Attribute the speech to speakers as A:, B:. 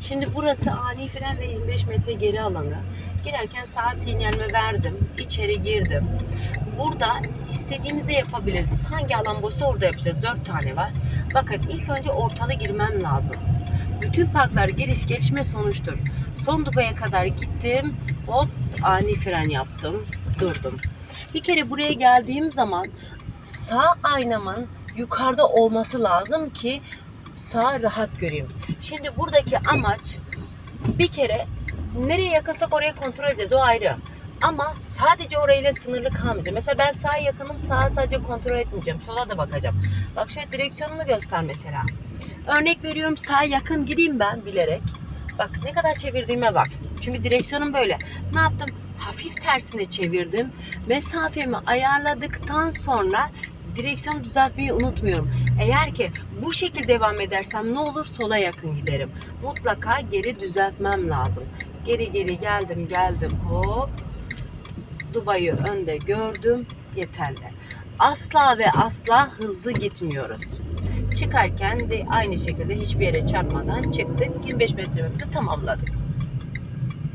A: Şimdi burası ani fren ve 25 metre geri alanı. Girerken sağ sinyalimi verdim. içeri girdim. Burada istediğimizde yapabiliriz. Hangi alan boşsa orada yapacağız. 4 tane var. Bakın ilk önce ortalı girmem lazım. Bütün parklar giriş gelişme sonuçtur. Son dubaya kadar gittim. Hop ani fren yaptım. Durdum. Bir kere buraya geldiğim zaman sağ aynamın yukarıda olması lazım ki sağ rahat göreyim. Şimdi buradaki amaç bir kere nereye yakınsak oraya kontrol edeceğiz o ayrı. Ama sadece orayla sınırlı kalmayacağım. Mesela ben sağa yakınım sağa sadece kontrol etmeyeceğim. Sola da bakacağım. Bak şöyle direksiyonumu göster mesela. Örnek veriyorum sağa yakın gideyim ben bilerek. Bak ne kadar çevirdiğime bak. Çünkü direksiyonum böyle. Ne yaptım? Hafif tersine çevirdim. Mesafemi ayarladıktan sonra direksiyonu düzeltmeyi unutmuyorum. Eğer ki bu şekilde devam edersem ne olur? Sola yakın giderim. Mutlaka geri düzeltmem lazım. Geri geri geldim geldim hop. Dubai'yi önde gördüm. Yeterli. Asla ve asla hızlı gitmiyoruz. Çıkarken de aynı şekilde hiçbir yere çarpmadan çıktık. 25 metremizi tamamladık.